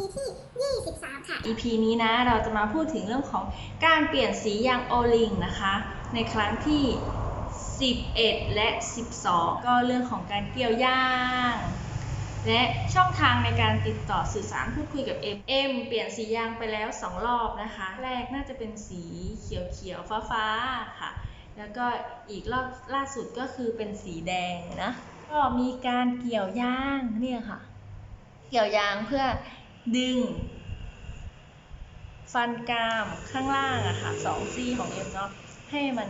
EP ที่ 23 ค่ะ EP นี้นะเราจะมาพูดถึงเรื่องของการเปลี่ยนสียางโอลิงนะคะ ในครั้งที่ 11 และ 12 ก็เรื่องของการเกี่ยวย่าง และช่องทางในการติดต่อสื่อสารพูดคุยกับ M M เปลี่ยนสียางไปแล้ว 2 รอบนะคะ แรกน่าจะเป็นสีเขียวเขียวฟ้าๆค่ะ แล้วก็อีกรอบล่าสุดก็คือเป็นสีแดงนะก็มีการเกี่ยวย่างเนี่ยค่ะ เกี่ยวยางเพื่อ ดึง ฟันกรามข้างล่างอะค่ะสองซี่ของเอ็มเนาะให้มัน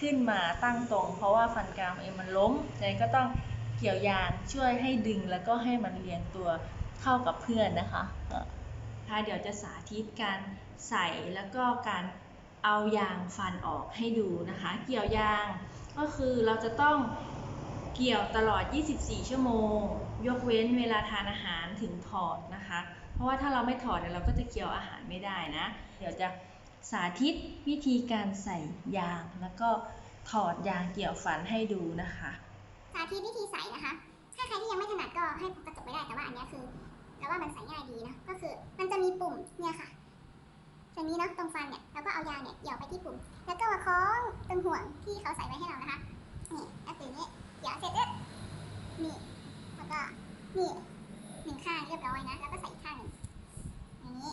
ขึ้นมาตั้งตรง เพราะว่าฟันกรามเอ็มมันล้มเลยก็ต้องเกี่ยวยางช่วยให้ดึงแล้วก็ให้มันเรียงตัวเข้ากับเพื่อนนะคะค่ะเดี๋ยวจะสาธิตการใส่แล้วก็การเอายางฟันออกให้ดูนะคะ เกี่ยวยางก็คือเราจะต้อง เกี่ยวตลอด 24 ชั่วโมง ยกเว้นเวลาทานอาหารถึงถอดนะคะ เพราะว่าถ้าเราไม่ถอดเนี่ยเราก็จะเกี่ยวอาหารไม่ได้นะ เดี๋ยวจะสาธิตวิธีการใส่ยาง แล้วก็ถอดยางเกี่ยวฟันให้ดูนะคะ สาธิตวิธีใส่นะคะ ถ้าใครที่ยังไม่ถนัดก็ให้กกระจกไม่ได้ แต่ว่าอันนี้คือเราว่ามันใส่ง่ายดีนะ ก็คือมันจะมีปุ่มเนี่ยค่ะตรงนี้เนาะตรงฟันเนี่ยเราก็เอายางเนี่ยเกี่ยวไปที่ปุ่ม แล้วก็มาคล้องตรงห่วงที่เขาใส่ไว้ให้เรานะคะนี่เกี่ยวเสร็จปุ๊บนี่ แล้วก็ นี่หนึ่งข้างเรียบร้อยนะ แล้วก็ใส่อีกข้างหนึ่งอย่างนี้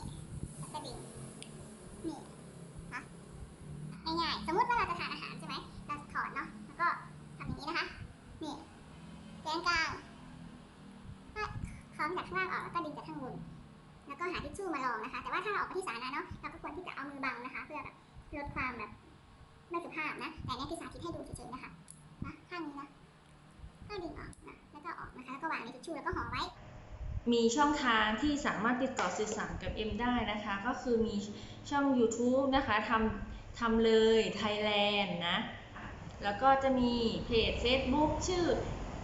แล้วก็ดึงนี่นะง่ายๆสมมติว่าเราจะทานอาหารใช่ไหมเราถอดเนาะแล้วก็ทำอย่างนี้นะคะนี่แกนกลางก็คล้องจากข้างล่างออกแล้วก็ดึงจากข้างบนแล้วก็หาทิชชู่มาลองนะคะ แต่ว่าถ้าเราออกไปที่สาธารณะเนาะเราก็ควรที่จะเอามือบังนะคะ เพื่อแบบลดความแบบไม่สุภาพนะ แต่อันนี่คือสาธิตให้ดูเฉยๆนะคะนะข้างนี้นะ ชูแล้วก็ห่อไว้ มีช่องทางที่สามารถติดต่อสื่อสารกับเอ็มได้นะคะ ก็คือมีช่อง YouTube นะคะทำทำเลย Thailand นะ แล้วก็จะมีเพจ Facebook ชื่อ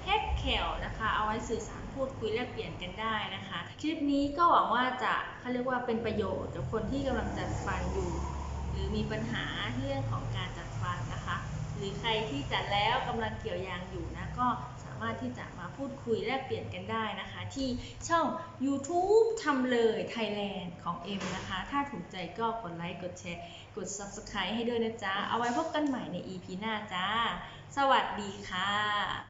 h e a d c a l นะคะ เอาไว้สื่อสารพูดคุยแลกเปลี่ยนกันได้นะคะ คลิปนี้ก็หวังว่าจะเขาเรียกว่าเป็นประโยชน์กับคนที่กำลังจัดฟันอยู่ หรือมีปัญหาเรื่องของการจัดฟันนะคะ หรือใครที่จัดแล้วกำลังเกี่ยวยางอยู่นะก็สา มารถที่จะมาพูดคุยแลกเปลี่ยนกันได้นะคะ ที่ช่อง YouTube ทำเลย Thailand ของเอ็มนะคะ ถ้าถูกใจก็กดไลค์กดแชร์ กด Subscribe ให้ด้วยนะจ๊ะ เอาไว้พบกันใหม่ใน EP หน้าจ้า สวัสดีค่ะ